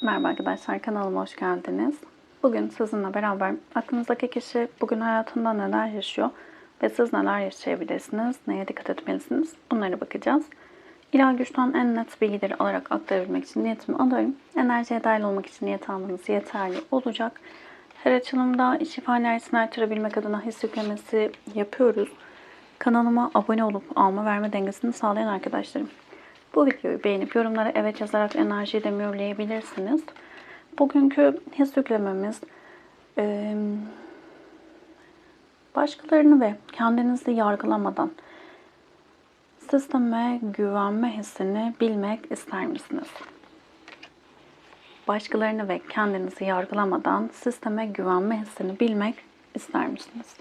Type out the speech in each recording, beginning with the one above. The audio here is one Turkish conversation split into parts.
Merhaba arkadaşlar kanalıma hoş geldiniz. Bugün sizinle beraber aklınızdaki kişi bugün hayatında neler yaşıyor ve siz neler yaşayabilirsiniz, neye dikkat etmelisiniz bunlara bakacağız. İlahi güçten en net bilgileri alarak aktarabilmek için niyetimi alıyorum. Enerjiye dahil olmak için niyet almanız yeterli olacak. Her açılımda şifa enerjisini artırabilmek adına his yüklemesi yapıyoruz. Kanalıma abone olup alma verme dengesini sağlayan arkadaşlarım. Bu videoyu beğenip yorumlara evet yazarak enerjiyi de mühürleyebilirsiniz. Bugünkü his yüklememiz başkalarını ve kendinizi yargılamadan sisteme güvenme hissini bilmek ister misiniz? Başkalarını ve kendinizi yargılamadan sisteme güvenme hissini bilmek ister misiniz?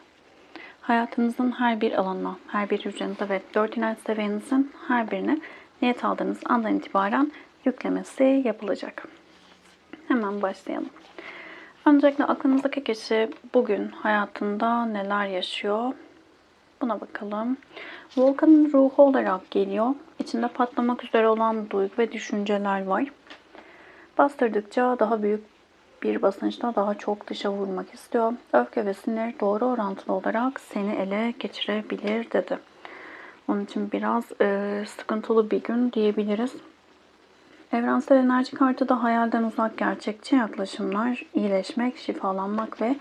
Hayatınızın her bir alanına, her bir hücrenize ve dört inanç seviyenizin her birine niyet aldığınız andan itibaren yüklemesi yapılacak. Hemen başlayalım. Öncelikle aklınızdaki kişi bugün hayatında neler yaşıyor? Buna bakalım. Volkan'ın ruhu olarak geliyor. İçinde patlamak üzere olan duygu ve düşünceler var. Bastırdıkça daha büyük bir basınçta daha çok dışa vurmak istiyor. Öfke ve sinir doğru orantılı olarak seni ele geçirebilir dedi. Onun için biraz e, sıkıntılı bir gün diyebiliriz. Evrensel enerji kartı da hayalden uzak gerçekçi yaklaşımlar, iyileşmek, şifalanmak ve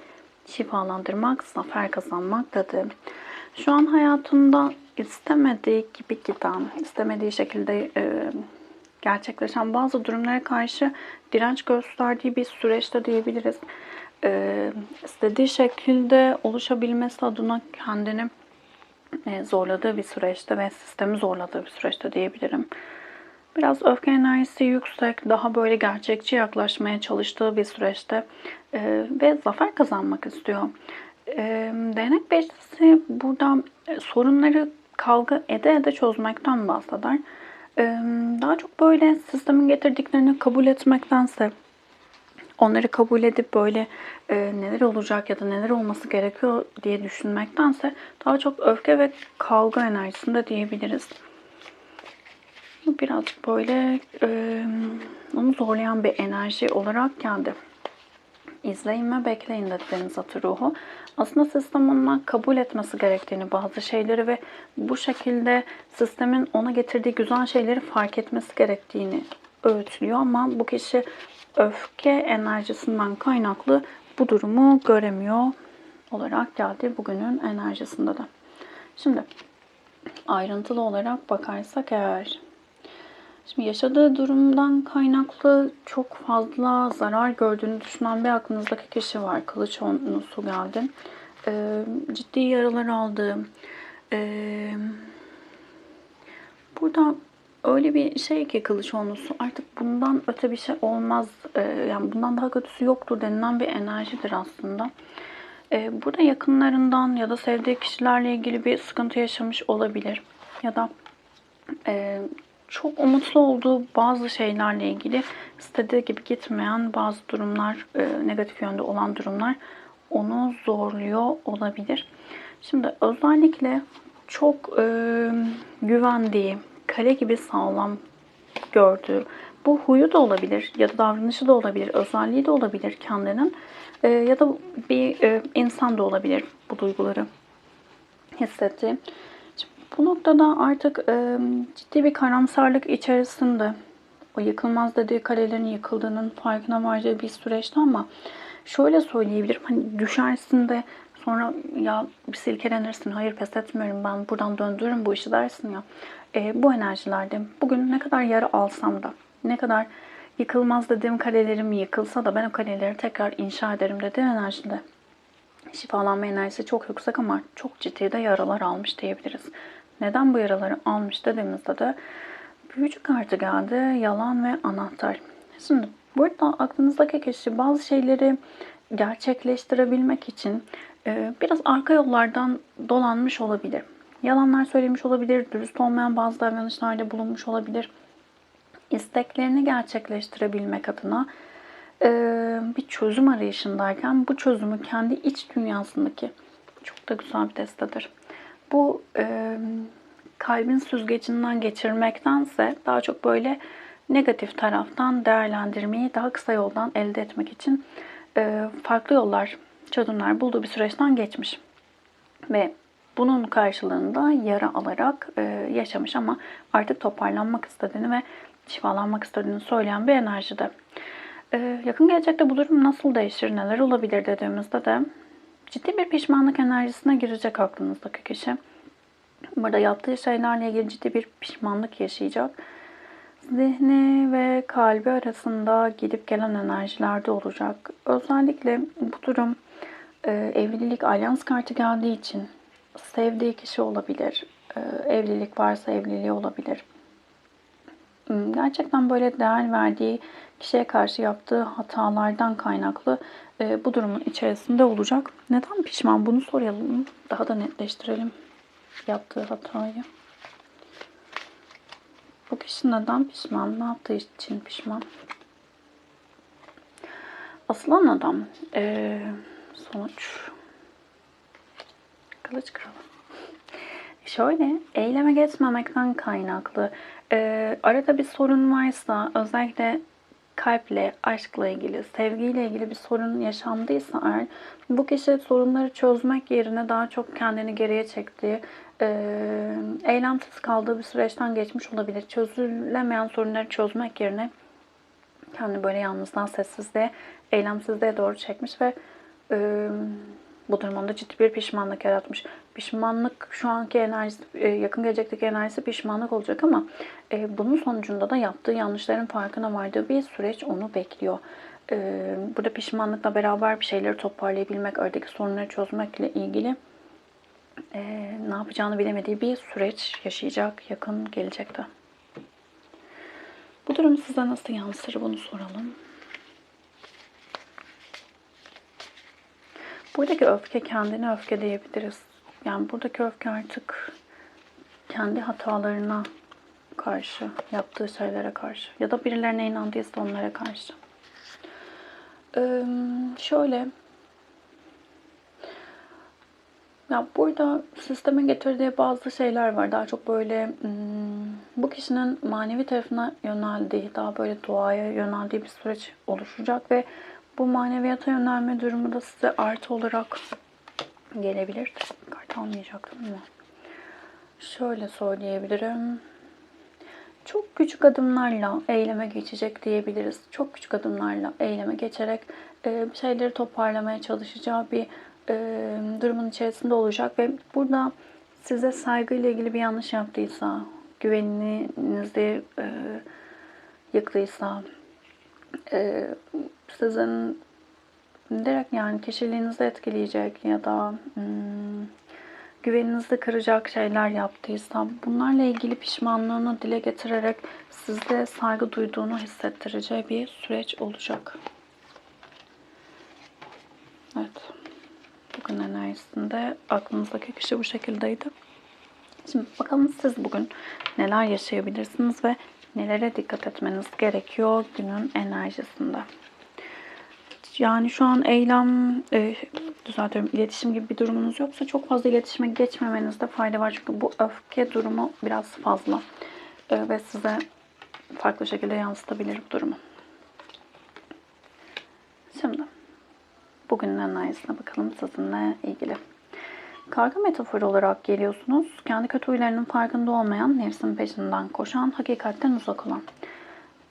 şifalandırmak, zafer kazanmak dedi. Şu an hayatında istemediği gibi giden, istemediği şekilde e, gerçekleşen bazı durumlara karşı direnç gösterdiği bir süreçte diyebiliriz. E, istediği şekilde oluşabilmesi adına kendini zorladığı bir süreçte ve sistemi zorladığı bir süreçte diyebilirim. Biraz öfke enerjisi yüksek, daha böyle gerçekçi yaklaşmaya çalıştığı bir süreçte e, ve zafer kazanmak istiyor. E, beşlisi burada e, sorunları kavga ede ede çözmekten bahseder. E, daha çok böyle sistemin getirdiklerini kabul etmektense onları kabul edip böyle e, neler olacak ya da neler olması gerekiyor diye düşünmektense daha çok öfke ve kavga enerjisinde diyebiliriz. Birazcık böyle e, onu zorlayan bir enerji olarak geldi. İzleyin ve bekleyin dedi deniz atı ruhu. Aslında sistem ondan kabul etmesi gerektiğini, bazı şeyleri ve bu şekilde sistemin ona getirdiği güzel şeyleri fark etmesi gerektiğini öğütlüyor ama bu kişi öfke enerjisinden kaynaklı bu durumu göremiyor olarak geldi bugünün enerjisinde de. Şimdi ayrıntılı olarak bakarsak eğer Şimdi yaşadığı durumdan kaynaklı çok fazla zarar gördüğünü düşünen bir aklınızdaki kişi var. Kılıç onusu geldi. Ee, ciddi yaralar aldı. Ee, burada öyle bir şey ki kılıç onusu artık bundan öte bir şey olmaz. Ee, yani bundan daha kötüsü yoktur denilen bir enerjidir aslında. Ee, burada yakınlarından ya da sevdiği kişilerle ilgili bir sıkıntı yaşamış olabilir. Ya da e, çok umutlu olduğu bazı şeylerle ilgili istediği gibi gitmeyen bazı durumlar, e, negatif yönde olan durumlar onu zorluyor olabilir. Şimdi özellikle çok e, güvendiği, kale gibi sağlam gördüğü, bu huyu da olabilir ya da davranışı da olabilir, özelliği de olabilir kendinin e, ya da bir e, insan da olabilir bu duyguları hissettiği. Bu noktada artık e, ciddi bir karamsarlık içerisinde o yıkılmaz dediği kalelerin yıkıldığının farkına varacağı bir süreçte ama şöyle söyleyebilirim. Hani düşersin de sonra ya bir silkelenirsin. Hayır pes etmiyorum ben buradan döndürürüm bu işi dersin ya. E, bu enerjilerde bugün ne kadar yara alsam da ne kadar yıkılmaz dediğim kalelerim yıkılsa da ben o kaleleri tekrar inşa ederim dediği enerjide. Şifalanma enerjisi çok yüksek ama çok ciddi de yaralar almış diyebiliriz. Neden bu yaraları almış dediğimizde de büyücü kartı geldi. Yalan ve anahtar. Şimdi burada aklınızdaki kişi bazı şeyleri gerçekleştirebilmek için e, biraz arka yollardan dolanmış olabilir. Yalanlar söylemiş olabilir, dürüst olmayan bazı davranışlarda bulunmuş olabilir. İsteklerini gerçekleştirebilmek adına e, bir çözüm arayışındayken bu çözümü kendi iç dünyasındaki çok da güzel bir destedir bu e, kalbin süzgecinden geçirmektense daha çok böyle negatif taraftan değerlendirmeyi daha kısa yoldan elde etmek için e, farklı yollar, çözümler bulduğu bir süreçten geçmiş. Ve bunun karşılığında yara alarak e, yaşamış ama artık toparlanmak istediğini ve şifalanmak istediğini söyleyen bir enerjide. E, yakın gelecekte bu durum nasıl değişir, neler olabilir dediğimizde de ciddi bir pişmanlık enerjisine girecek aklınızdaki kişi. Burada yaptığı şeylerle ilgili ciddi bir pişmanlık yaşayacak. Zihni ve kalbi arasında gidip gelen enerjilerde olacak. Özellikle bu durum e, evlilik alyans kartı geldiği için sevdiği kişi olabilir. E, evlilik varsa evliliği olabilir. Hmm, Gerçekten böyle değer verdiği kişiye karşı yaptığı hatalardan kaynaklı e, bu durumun içerisinde olacak. Neden pişman? Bunu soralım. Daha da netleştirelim yaptığı hatayı. Bu kişi neden pişman? Ne yaptığı için pişman? Aslan adam. Ee, sonuç. Kılıç kralı. Şöyle, eyleme geçmemekten kaynaklı. Ee, arada bir sorun varsa, özellikle kalple, aşkla ilgili, sevgiyle ilgili bir sorun yaşandıysa eğer, bu kişi sorunları çözmek yerine daha çok kendini geriye çektiği, e, eylemsiz kaldığı bir süreçten geçmiş olabilir. Çözülemeyen sorunları çözmek yerine kendini böyle yalnızdan sessizliğe, eylemsizliğe doğru çekmiş ve e, bu durumda ciddi bir pişmanlık yaratmış. Pişmanlık şu anki enerjisi, e, yakın gelecekteki enerjisi pişmanlık olacak ama e, bunun sonucunda da yaptığı yanlışların farkına vardığı bir süreç onu bekliyor. E, burada pişmanlıkla beraber bir şeyleri toparlayabilmek, oradaki sorunları çözmekle ilgili ne yapacağını bilemediği bir süreç yaşayacak yakın gelecekte. Bu durum size nasıl yansır bunu soralım. Buradaki öfke kendine öfke diyebiliriz. Yani buradaki öfke artık kendi hatalarına karşı, yaptığı şeylere karşı ya da birilerine inandıysa onlara karşı. Ee, şöyle ya burada sisteme getirdiği bazı şeyler var. Daha çok böyle hmm, bu kişinin manevi tarafına yöneldiği, daha böyle duaya yöneldiği bir süreç oluşacak ve bu maneviyata yönelme durumu da size artı olarak gelebilir. Kart almayacaktım ama. Şöyle söyleyebilirim. Çok küçük adımlarla eyleme geçecek diyebiliriz. Çok küçük adımlarla eyleme geçerek e, bir şeyleri toparlamaya çalışacağı bir e, durumun içerisinde olacak ve burada size saygıyla ilgili bir yanlış yaptıysa, güveninizi e, yıktıysa, e, sizin direkt yani kişiliğinizi etkileyecek ya da hmm, güveninizi kıracak şeyler yaptıysa bunlarla ilgili pişmanlığını dile getirerek sizde saygı duyduğunu hissettireceği bir süreç olacak. Evet. Bugün enerjisinde aklınızdaki kişi bu şekildeydi. Şimdi bakalım siz bugün neler yaşayabilirsiniz ve nelere dikkat etmeniz gerekiyor günün enerjisinde. Yani şu an eylem, e, düzeltiyorum, iletişim gibi bir durumunuz yoksa çok fazla iletişime geçmemenizde fayda var. Çünkü bu öfke durumu biraz fazla e, ve size farklı şekilde yansıtabilir durumu. Şimdi bugünün enerjisine bakalım sizinle ilgili. Karga metaforu olarak geliyorsunuz. Kendi kötü huylarının farkında olmayan, nefsin peşinden koşan, hakikatten uzak olan.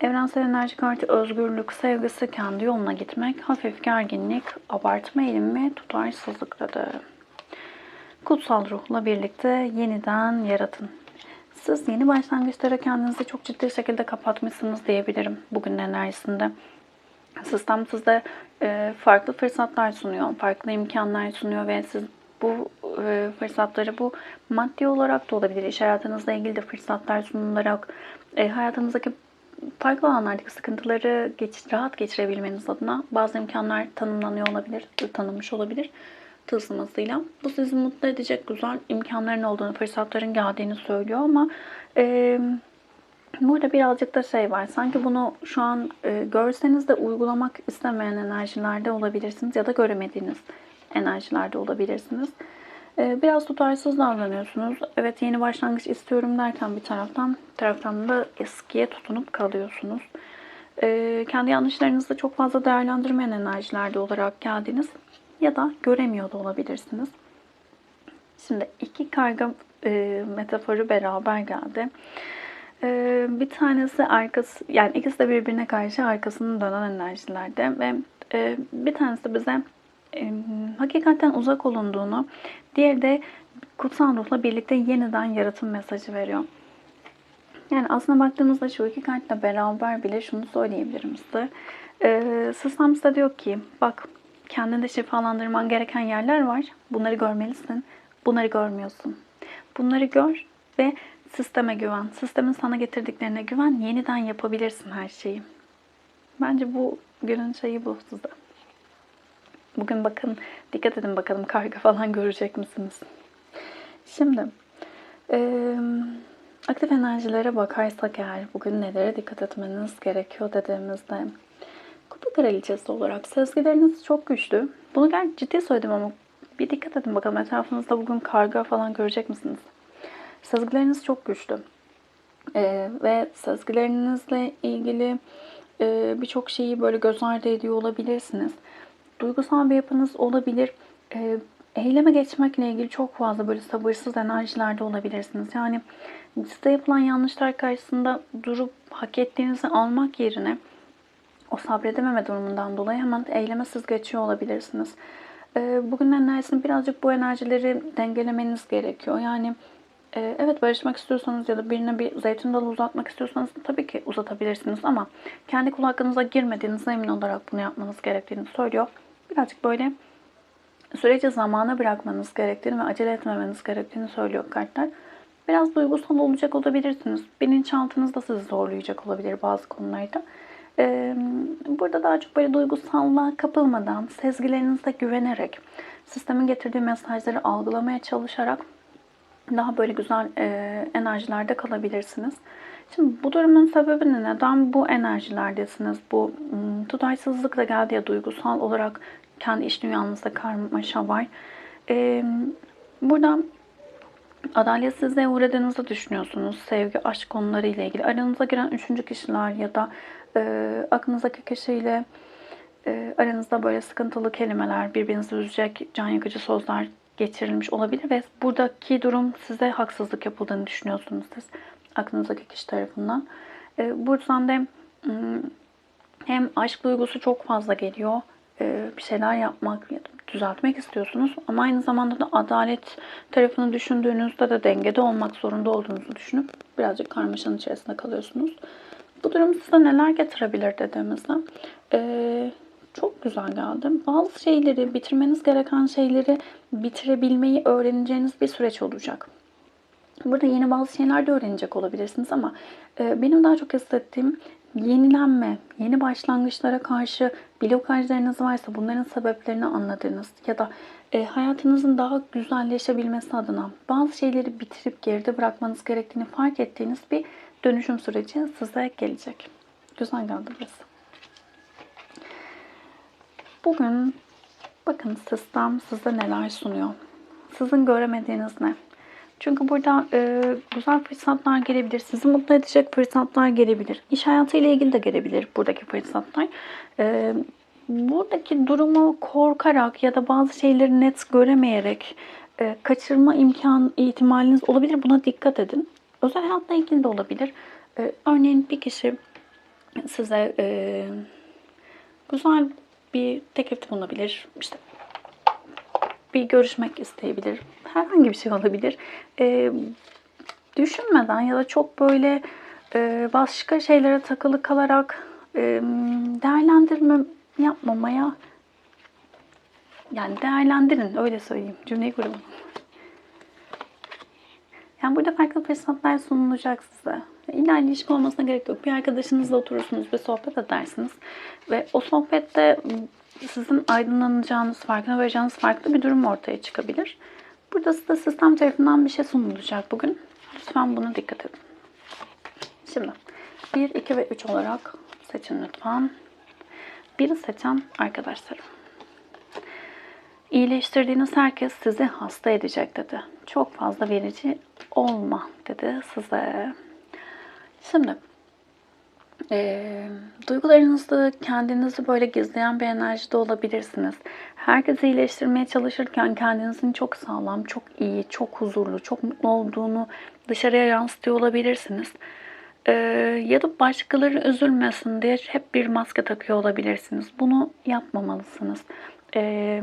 Evrensel enerji kartı özgürlük, sevgisi, kendi yoluna gitmek, hafif gerginlik, abartma eğilimi, tutarsızlıkladı. Kutsal ruhla birlikte yeniden yaratın. Siz yeni başlangıçlara kendinizi çok ciddi şekilde kapatmışsınız diyebilirim bugünün enerjisinde. Sistem size farklı fırsatlar sunuyor, farklı imkanlar sunuyor ve siz bu e, fırsatları bu maddi olarak da olabilir. İş hayatınızla ilgili de fırsatlar sunularak e, hayatınızdaki farklı alanlardaki sıkıntıları geç, rahat geçirebilmeniz adına bazı imkanlar tanımlanıyor olabilir, tanınmış olabilir tılsımasıyla. Bu sizi mutlu edecek güzel imkanların olduğunu, fırsatların geldiğini söylüyor ama e, burada birazcık da şey var. Sanki bunu şu an e, görseniz de uygulamak istemeyen enerjilerde olabilirsiniz ya da göremediğiniz enerjilerde olabilirsiniz. Ee, biraz tutarsız davranıyorsunuz. Evet yeni başlangıç istiyorum derken bir taraftan, taraftan da eskiye tutunup kalıyorsunuz. Ee, kendi yanlışlarınızı çok fazla değerlendirmeyen enerjilerde olarak geldiniz. Ya da göremiyor da olabilirsiniz. Şimdi iki karga e, metaforu beraber geldi. E, bir tanesi arkası, yani ikisi de birbirine karşı arkasını dönen enerjilerde ve e, bir tanesi bize e, hakikaten uzak olunduğunu, diğeri de kutsal ruhla birlikte yeniden yaratım mesajı veriyor. Yani aslında baktığımızda şu iki kartla beraber bile şunu söyleyebilirim size. Ee, sistem size diyor ki bak kendinde şifalandırman gereken yerler var. Bunları görmelisin. Bunları görmüyorsun. Bunları gör ve sisteme güven. Sistemin sana getirdiklerine güven. Yeniden yapabilirsin her şeyi. Bence bu günün şeyi bu size. Bugün bakın dikkat edin bakalım karga falan görecek misiniz? Şimdi eee aktif enerjilere bakarsak eğer bugün nelere dikkat etmeniz gerekiyor dediğimizde Kupa kraliçesi olarak sezgileriniz çok güçlü. Bunu gerçi ciddi söyledim ama bir dikkat edin bakalım etrafınızda bugün karga falan görecek misiniz? Sezgileriniz çok güçlü. Ee, ve sezgilerinizle ilgili e, birçok şeyi böyle göz ardı ediyor olabilirsiniz. Duygusal bir yapınız olabilir. Ee, eyleme geçmekle ilgili çok fazla böyle sabırsız enerjilerde olabilirsiniz. Yani size yapılan yanlışlar karşısında durup hak ettiğinizi almak yerine o sabredememe durumundan dolayı hemen eyleme siz geçiyor olabilirsiniz. Ee, bugün enerjisini birazcık bu enerjileri dengelemeniz gerekiyor. Yani e, evet barışmak istiyorsanız ya da birine bir zeytin dalı uzatmak istiyorsanız tabii ki uzatabilirsiniz ama kendi kul hakkınıza girmediğinize emin olarak bunu yapmanız gerektiğini söylüyor. Birazcık böyle süreci zamana bırakmanız gerektiğini ve acele etmemeniz gerektiğini söylüyor kartlar. Biraz duygusal olacak olabilirsiniz. Bilinçaltınız da sizi zorlayacak olabilir bazı konularda. Ee, burada daha çok böyle duygusallığa kapılmadan, sezgilerinize güvenerek, sistemin getirdiği mesajları algılamaya çalışarak daha böyle güzel e, enerjilerde kalabilirsiniz. Şimdi bu durumun sebebi ne? Neden bu enerjilerdesiniz? Bu tutarsızlık da geldi ya duygusal olarak kendi iç dünyanızda karmaşa var. Ee, burada adaletsizliğe uğradığınızı düşünüyorsunuz. Sevgi, aşk konuları ile ilgili. Aranıza giren üçüncü kişiler ya da e, aklınızdaki kişiyle e, aranızda böyle sıkıntılı kelimeler, birbirinizi üzecek can yakıcı sözler geçirilmiş olabilir ve buradaki durum size haksızlık yapıldığını düşünüyorsunuz siz aklınızdaki kişi tarafından. E, buradan da hem aşk duygusu çok fazla geliyor. E, bir şeyler yapmak düzeltmek istiyorsunuz. Ama aynı zamanda da adalet tarafını düşündüğünüzde de dengede olmak zorunda olduğunuzu düşünüp birazcık karmaşanın içerisinde kalıyorsunuz. Bu durum size neler getirebilir dediğimizde ee, çok güzel geldi. Bazı şeyleri, bitirmeniz gereken şeyleri bitirebilmeyi öğreneceğiniz bir süreç olacak. Burada yeni bazı şeyler de öğrenecek olabilirsiniz ama e, benim daha çok hissettiğim yenilenme, yeni başlangıçlara karşı blokajlarınız varsa bunların sebeplerini anladığınız ya da e, hayatınızın daha güzelleşebilmesi adına bazı şeyleri bitirip geride bırakmanız gerektiğini fark ettiğiniz bir dönüşüm süreci size gelecek. Güzel geldi burası. Bugün bakın sistem size neler sunuyor. Sizin göremediğiniz ne? Çünkü burada e, güzel fırsatlar gelebilir. Sizi mutlu edecek fırsatlar gelebilir. İş hayatı ile ilgili de gelebilir buradaki fırsatlar. E, buradaki durumu korkarak ya da bazı şeyleri net göremeyerek e, kaçırma imkan ihtimaliniz olabilir. Buna dikkat edin. Özel hayatla ilgili de olabilir. E, örneğin bir kişi size e, güzel bir teklifte bulunabilir. İşte bir görüşmek isteyebilir. Herhangi bir şey olabilir. E, düşünmeden ya da çok böyle e, başka şeylere takılı kalarak e, değerlendirme yapmamaya yani değerlendirin öyle söyleyeyim. Cümleyi kuralım. Yani burada farklı fırsatlar sunulacak size. İlla ilişki olmasına gerek yok. Bir arkadaşınızla oturursunuz, bir sohbet edersiniz. Ve o sohbette sizin aydınlanacağınız, farkına varacağınız farklı bir durum ortaya çıkabilir. Burada size sistem tarafından bir şey sunulacak bugün. Lütfen buna dikkat edin. Şimdi 1, 2 ve 3 olarak seçin lütfen. Biri seçen arkadaşlarım. İyileştirdiğiniz herkes sizi hasta edecek dedi. Çok fazla verici olma dedi size. Şimdi e, duygularınızı, kendinizi böyle gizleyen bir enerjide olabilirsiniz. Herkesi iyileştirmeye çalışırken kendinizin çok sağlam, çok iyi, çok huzurlu, çok mutlu olduğunu dışarıya yansıtıyor olabilirsiniz. E, ya da başkaları üzülmesin diye hep bir maske takıyor olabilirsiniz. Bunu yapmamalısınız. E,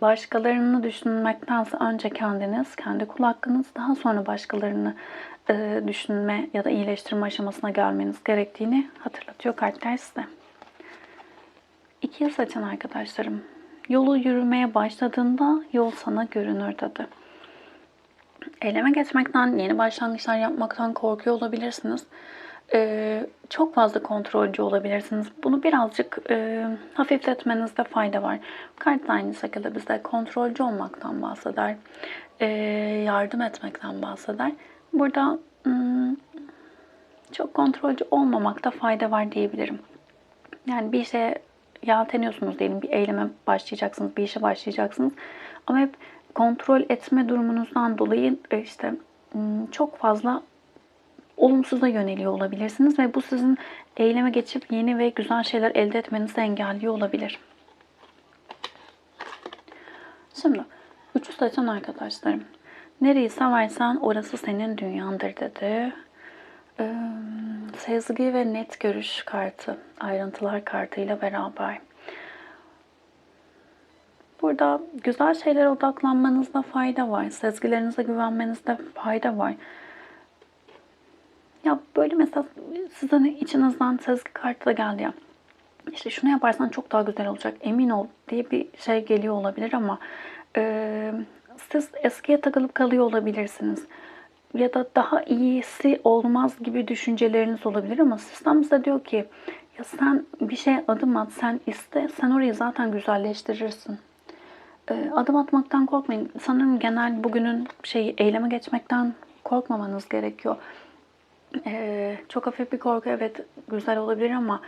başkalarını düşünmektense önce kendiniz, kendi kul hakkınız, daha sonra başkalarını e, düşünme ya da iyileştirme aşamasına gelmeniz gerektiğini hatırlatıyor kartlar size. İkiye saçan arkadaşlarım. Yolu yürümeye başladığında yol sana görünür dedi. Eyleme geçmekten, yeni başlangıçlar yapmaktan korkuyor olabilirsiniz. Ee, çok fazla kontrolcü olabilirsiniz. Bunu birazcık e, hafifletmenizde fayda var. Kart da aynı şekilde bize kontrolcü olmaktan bahseder. e, yardım etmekten bahseder. Burada çok kontrolcü olmamakta fayda var diyebilirim. Yani bir şeye yelteniyorsunuz diyelim, bir eyleme başlayacaksınız, bir işe başlayacaksınız. Ama hep kontrol etme durumunuzdan dolayı e, işte çok fazla olumsuza yöneliyor olabilirsiniz ve bu sizin eyleme geçip yeni ve güzel şeyler elde etmenizi engelliyor olabilir. Şimdi üçü saçan arkadaşlarım. Nereyi seversen orası senin dünyandır dedi. Ee, sezgi ve net görüş kartı, ayrıntılar kartıyla beraber. Burada güzel şeylere odaklanmanızda fayda var. Sezgilerinize güvenmenizde fayda var. Ya böyle mesela sizin içinizden sezgi kartı da geldi ya. İşte şunu yaparsan çok daha güzel olacak. Emin ol diye bir şey geliyor olabilir ama e, siz eskiye takılıp kalıyor olabilirsiniz. Ya da daha iyisi olmaz gibi düşünceleriniz olabilir ama sistem size diyor ki ya sen bir şey adım at, sen iste, sen orayı zaten güzelleştirirsin. E, adım atmaktan korkmayın. Sanırım genel bugünün şeyi eyleme geçmekten korkmamanız gerekiyor. Ee, çok hafif bir korku evet güzel olabilir ama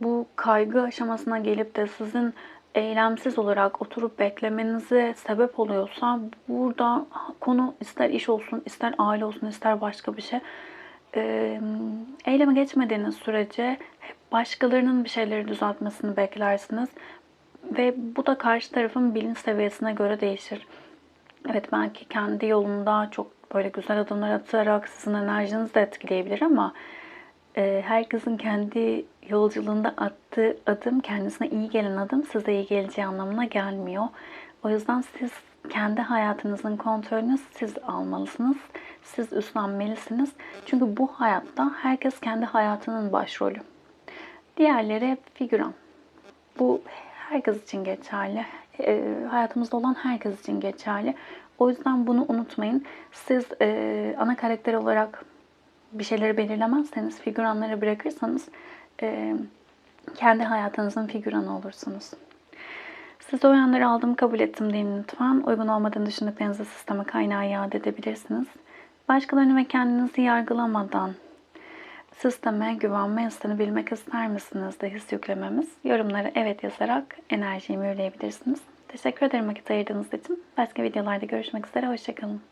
bu kaygı aşamasına gelip de sizin eylemsiz olarak oturup beklemenize sebep oluyorsa burada konu ister iş olsun, ister aile olsun, ister başka bir şey eyleme geçmediğiniz sürece başkalarının bir şeyleri düzeltmesini beklersiniz ve bu da karşı tarafın bilinç seviyesine göre değişir. Evet belki kendi yolunda çok böyle güzel adımlar atarak sizin enerjinizi de etkileyebilir ama herkesin kendi yolculuğunda attığı adım kendisine iyi gelen adım size iyi geleceği anlamına gelmiyor. O yüzden siz kendi hayatınızın kontrolünü siz almalısınız. Siz üstlenmelisiniz. Çünkü bu hayatta herkes kendi hayatının başrolü. Diğerleri hep figüran. Bu herkes için geçerli. E, hayatımızda olan herkes için geçerli. O yüzden bunu unutmayın. Siz e, ana karakter olarak bir şeyleri belirlemezseniz, figüranları bırakırsanız e, kendi hayatınızın figüranı olursunuz. Siz o yanları aldım, kabul ettim deyin lütfen. Uygun olmadığını düşündüklerinizi sisteme kaynağı iade edebilirsiniz. Başkalarını ve kendinizi yargılamadan sisteme güvenme hissini bilmek ister misiniz de his yüklememiz. Yorumlara evet yazarak enerjiyi mühürleyebilirsiniz. Teşekkür ederim vakit ayırdığınız için. Başka videolarda görüşmek üzere. Hoşçakalın.